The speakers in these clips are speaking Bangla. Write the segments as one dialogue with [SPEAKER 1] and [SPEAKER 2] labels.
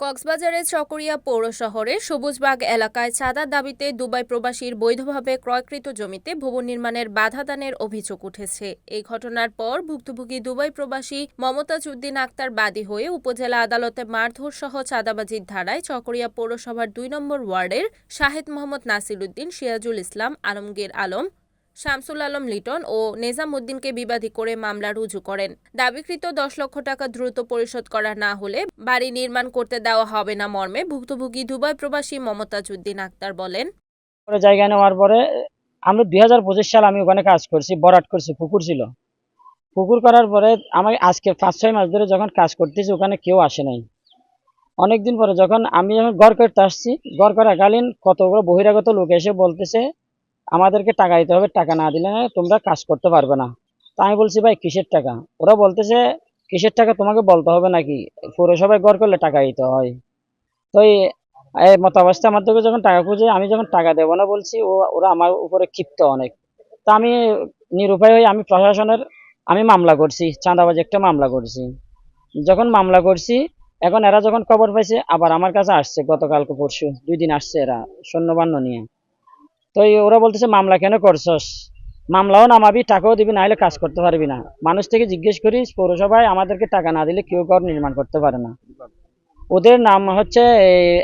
[SPEAKER 1] কক্সবাজারের চকরিয়া পৌর শহরে সবুজবাগ এলাকায় চাঁদার দাবিতে দুবাই প্রবাসীর বৈধভাবে ক্রয়কৃত জমিতে ভবন নির্মাণের বাধা দানের অভিযোগ উঠেছে। এই ঘটনার পর ভুক্তভোগী দুবাই প্রবাসী মমতাজ উদ্দিন আক্তার বাদী হয়ে উপজেলা আদালতে মারধর সহ চাঁদাবাজির ধারায় চকরিয়া পৌরসভার দুই নম্বর ওয়ার্ডের শাহেদ মোহাম্মদ নাসির উদ্দিন সিরাজুল ইসলাম, আলমগীর আলম শামসুল আলম লিটন ও নেজাম উদ্দিনকে বিবাদী করে মামলা রুজু করেন। দাবিকৃত দশ লক্ষ টাকা দ্রুত পরিশোধ করা না হলে বাড়ি নির্মাণ করতে দেওয়া হবে না মর্মে ভুক্তভোগী দুবাই প্রবাসী মমতাজ উদ্দিন আক্তার বলেন।
[SPEAKER 2] জায়গা নেওয়ার পরে আমরা দুই হাজার পঁচিশ সাল আমি ওখানে কাজ করছি বরাট করছি, পুকুর ছিল। পুকুর করার পরে আমাকে আজকে পাঁচ, ছয় মাস ধরে যখন কাজ করতেছি, ওখানে কেউ আসে নাই। অনেকদিন পরে যখন আমি যখন গড় করতে আসছি, গড় করাকালীন কতগুলো বহিরাগত লোক এসে বলতেছে আমাদেরকে টাকা দিতে হবে, টাকা না দিলে তোমরা কাজ করতে পারবে না। তা আমি বলছি, ভাই, কিসের টাকা? ওরা বলতেছে, কিসের টাকা তোমাকে বলতে হবে নাকি? পৌরসভায় গড় করলে টাকা দিতে হয়। তো এই এই মতাবস্থা আমার থেকে যখন টাকা খুঁজে, আমি যখন টাকা দেবো না বলছি, ও, ওরা আমার উপরে ক্ষিপ্ত অনেক। তা আমি নিরুপায় হয়ে আমি প্রশাসনের, আমি মামলা করছি, চাঁদাবাজি একটা মামলা করছি। যখন মামলা করছি, এখন এরা যখন খবর পাইছে, আবার আমার কাছে আসছে গতকালকে পরশু, দুই দিন আসছে এরা সৈন্যবান্য নিয়ে। তো ওরা বলতেছে, মামলা কেন করছস? মামলাও নামাবি, টাকাও দিবি না হলে কাজ করতে পারবি না। মানুষ থেকে জিজ্ঞেস করি পৌরসভায় আমাদেরকে টাকা না দিলে কেউ ঘর নির্মাণ করতে পারে না। ওদের নাম হচ্ছে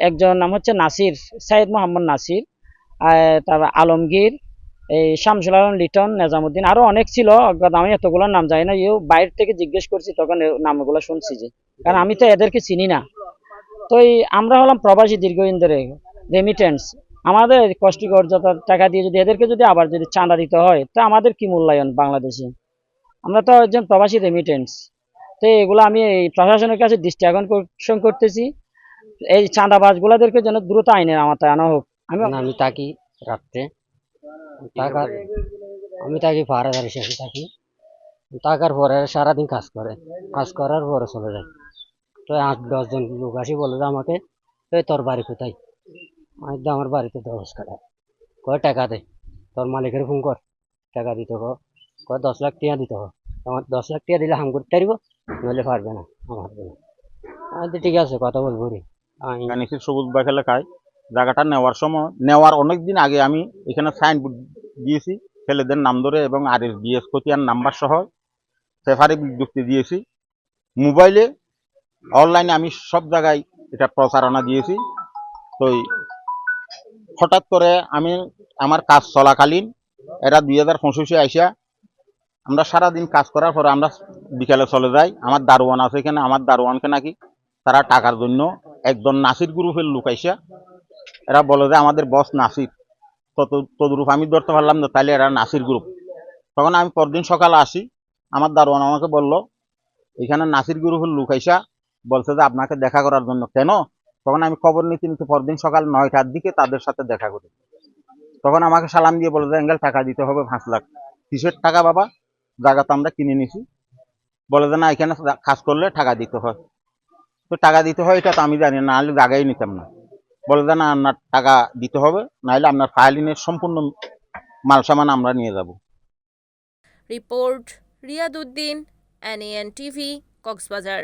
[SPEAKER 2] একজন নাম হচ্ছে নাসির সাইদ মোহাম্মদ নাসির তারপর আলমগীর, এই শামসুল আলম লিটন, নেজামুদ্দিন, আরও অনেক ছিল। অজ্ঞাত আমি এতগুলোর নাম জানি না ইউ বাইরে থেকে জিজ্ঞেস করছি, তখন নামগুলো শুনছি যে। কারণ আমি তো এদেরকে চিনি না। তো আমরা হলাম প্রবাসী দীর্ঘদিন ধরে রেমিটেন্স আমাদের কষ্টকর যত টাকা দিয়ে যদি এদেরকে যদি আবার যদি চাঁদা দিতে হয়, তা আমাদের কি মূল্যায়ন বাংলাদেশে? আমরা তো একজন প্রবাসী রেমিটেন্স তো এগুলো আমি এই প্রশাসনের কাছে দৃষ্টি আকর্ষণ করতেছি। এই চাঁদাবাজগুলাদেরকে যেন দ্রুত আইনের আওতায় আনা হোক। আমি
[SPEAKER 3] আমি থাকি রাত্রে। টাকা আমি থাকি পাহাড়াদার হিসেবে থাকি। টাকার পরে সারাদিন কাজ করে। কাজ করার পরে চলে যায়। তো আট দশজন লোক আসি বলে আমাকে তোর বাড়ি কোথায়? বললাম, আমার বাড়িতে দশ কাটা কয় টাকা দে? তোর মালিকের ফোন কর। টাকা দিতে হোক কয় দশ লাখ টিয়া দিতে হোক আমার দশ লাখ টিয়া দিলে হাম করতে পারব নইলে পারবে না আমার না। আমি ঠিক আছে কথা বলব রে। আমি
[SPEAKER 4] সবুজ বাগ এলাকায় জায়গাটা নেওয়ার সময় নেওয়ার অনেক দিন আগে আমি এখানে সাইনবোর্ড দিয়েছি ছেলেদের নাম ধরে এবং আর এস বিএস খতিয়ান নাম্বার সহ সেফারি বিজ্ঞপ্তি দিয়েছি। মোবাইলে অনলাইনে আমি সব জায়গায় এটা প্রচারণা দিয়েছি। তো হঠাৎ করে আমি আমার কাজ চলাকালীন, এরা দুই হাজার পঁচিশে আইসা আমরা সারাদিন কাজ করার পরে আমরা বিকালে চলে যাই। আমার দারোয়ান আছে এখানে, আমার দারোয়ানকে নাকি তারা টাকার জন্য একজন নাসির গ্রুপের লোক আইসা, এরা বলে যে আমাদের বস নাসির। তত তদরূপ আমি ধরতে পারলাম না তাহলে এরা নাসির গ্রুপ তখন আমি পরদিন সকালে আসি, আমার দারোয়ান আমাকে বলল, এখানে নাসির গ্রুপের লোক আইসা বলছে যে আপনাকে দেখা করার জন্য। কেন? তখন আমি খবর নিতে নিতে পরদিন সকাল নয়টার দিকে তাদের সাথে দেখা করি। তখন আমাকে সালাম দিয়ে বলে অ্যাঙ্গেল টাকা দিতে হবে পাঁচ লাখ। কিসের টাকা বাবা? জায়গা তো আমরা কিনে নিছি বলে যে, না, এখানে কাজ করলে টাকা দিতে হয়। তো টাকা দিতে হয় এটা তো আমি জানি না নাহলে জায়গায় নিতাম না। বলে যে, না, আপনার টাকা দিতে হবে, নাহলে আপনার ফাইলিনের সম্পূর্ণ মাল সামান আমরা নিয়ে যাব।
[SPEAKER 1] Report Riyad Uddin NN TV, Cox's Bazar.